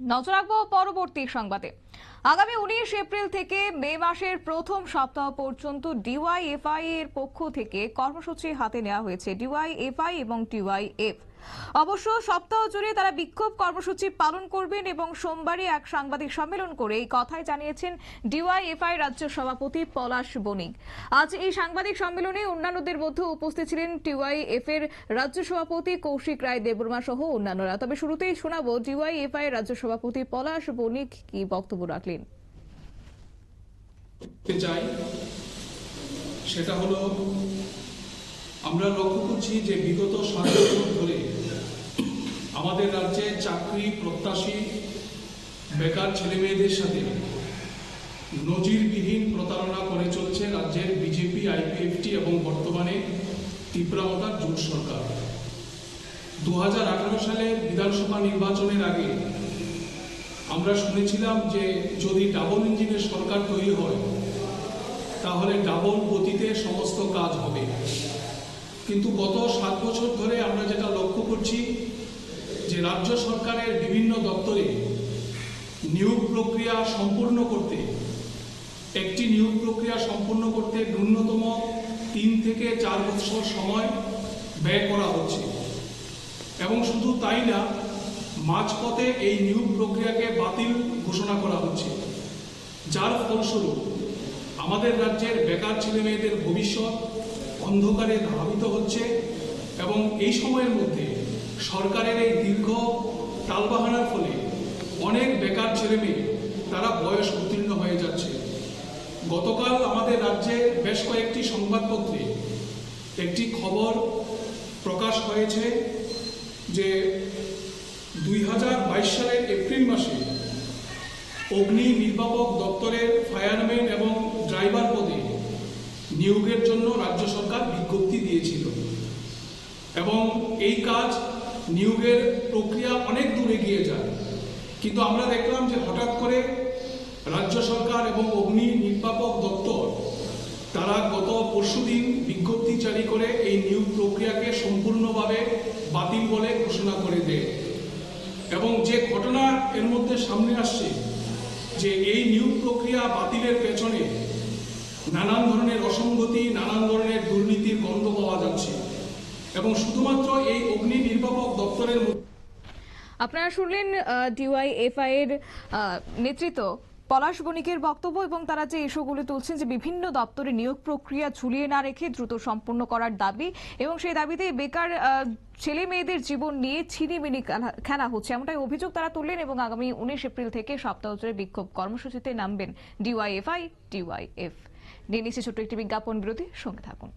নজর রাখব পরবর্তী সংবাদে। আগামী উনিশ এপ্রিল থেকে মে মাসের প্রথম সপ্তাহ পর্যন্ত ডিওয়াইএফআই এর পক্ষ থেকে কর্মসূচি হাতে নেওয়া হয়েছে। ডিওয়াইএফআই এবং ডিওয়াইএফ অবশ্য সপ্তাহ জুড়ে তারা বিক্ষোভ কর্মসূচি পালন করবেন এবং সোমবারই এক সাংবাদিক সম্মেলন করে এই কথাই জানিয়েছেন ডিওয়াইএফআই রাজ্য সভাপতি পলাশ বণিক। আজ এই সাংবাদিক সম্মেলনে অন্যান্যদের মধ্যে উপস্থিত ছিলেন ডিওয়াইএফ এর রাজ্য সভাপতি কৌশিক রায় দেববর্মা সহ অন্যান্যরা। তবে শুরুতেই শোনাবো ডিওয়াইএফআই রাজ্য সভাপতি পলাশ বণিক কি বক্তব্য রাখলেন। সেটা হলো, আমরা লক্ষ্য করছি যে বিগত সাত বছর আমাদের রাজ্যে চাকরি প্রত্যাশী বেকার ছেলে মেয়েদের সাথে নজিরবিহীন প্রতারণা করে চলছে রাজ্যের বিজেপি, আইপিএফটি এবং বর্তমানে তীব্রামতার জোট সরকার। দু সালের বিধানসভা নির্বাচনের আগে আমরা শুনেছিলাম যে যদি ডাবল ইঞ্জিনের সরকার তৈরি হয়, তাহলে ডাবল গতিতে সমস্ত কাজ হবে। কিন্তু গত সাত বছর ধরে আমরা যেটা লক্ষ্য করছি যে রাজ্য সরকারের বিভিন্ন দপ্তরে নিয়োগ প্রক্রিয়া সম্পূর্ণ করতে, একটি নিয়োগ প্রক্রিয়া সম্পূর্ণ করতে ন্যূনতম তিন থেকে চার বছর সময় ব্যয় করা হচ্ছে। এবং শুধু তাই না, মাঝপথে এই নিয়োগ প্রক্রিয়াকে বাতিল ঘোষণা করা হচ্ছে। যার ফলস্বরূপ আমাদের রাজ্যের বেকার ছেলে মেয়েদের ভবিষ্যৎ অন্ধকারে ধাবিত হচ্ছে এবং এই সময়ের মধ্যে সরকারের এই দীর্ঘ টালবাহানার ফলে অনেক বেকার ছেলে মেয়ে, তারা বয়স উত্তীর্ণ হয়ে যাচ্ছে। গতকাল আমাদের রাজ্যে বেশ কয়েকটি সংবাদপত্রে একটি খবর প্রকাশ হয়েছে যে দুই হাজার বাইশ সালের এপ্রিল মাসে অগ্নি নির্বাপক দপ্তরের ফায়ারম্যান এবং ড্রাইভার পদে নিয়োগের জন্য রাজ্য সরকার বিজ্ঞপ্তি দিয়েছিল। এবং এই কাজ নিয়োগের প্রক্রিয়া অনেক দূর এগিয়ে যায়। কিন্তু আমরা দেখলাম যে হঠাৎ করে রাজ্য সরকার এবং অগ্নি নির্বাপক দপ্তর, তারা গত পরশুদিন বিজ্ঞপ্তি জারি করে এই নিয়োগ প্রক্রিয়াকে সম্পূর্ণভাবে বাতিল বলে ঘোষণা করে দেয়। এবং যে ঘটনা এর মধ্যে সামনে আসছে, যে এই নিয়োগ প্রক্রিয়া বাতিলের পেছনে নানান ধরনের অসঙ্গতি, নানান ধরনের দুর্নীতির গন্ধ পাওয়া যাচ্ছে। এবং শুধুমাত্র এই অগ্নি নির্বাপক দপ্তরের আপনারা শুনলেন ডিওয়াইএফআই এর নেতৃত্ব পলাশ বণিকের বক্তব্য এবং তারা যে ইস্যুগুলি তুলছেন যে বিভিন্ন দপ্তরে নিয়োগ প্রক্রিয়া ঝুলিয়ে না রেখে দ্রুত সম্পূর্ণ করার দাবি এবং সেই দাবিতে বেকার ছেলে মেয়েদের জীবন নিয়ে ছিনিমিনি খেলা- খেলা হচ্ছে। এমনটাই অভিযোগ তারা তুললেন এবং আগামী উনিশ এপ্রিল থেকে সপ্তাহ জুড়ে বিক্ষোভ কর্মসূচিতে নামবেন। ডিওয়াইএফআই ডিওয়াইএফ নিয়ে নিচ্ছে ছোট্ট একটি বিজ্ঞাপন বিরতি, সঙ্গে থাকুন।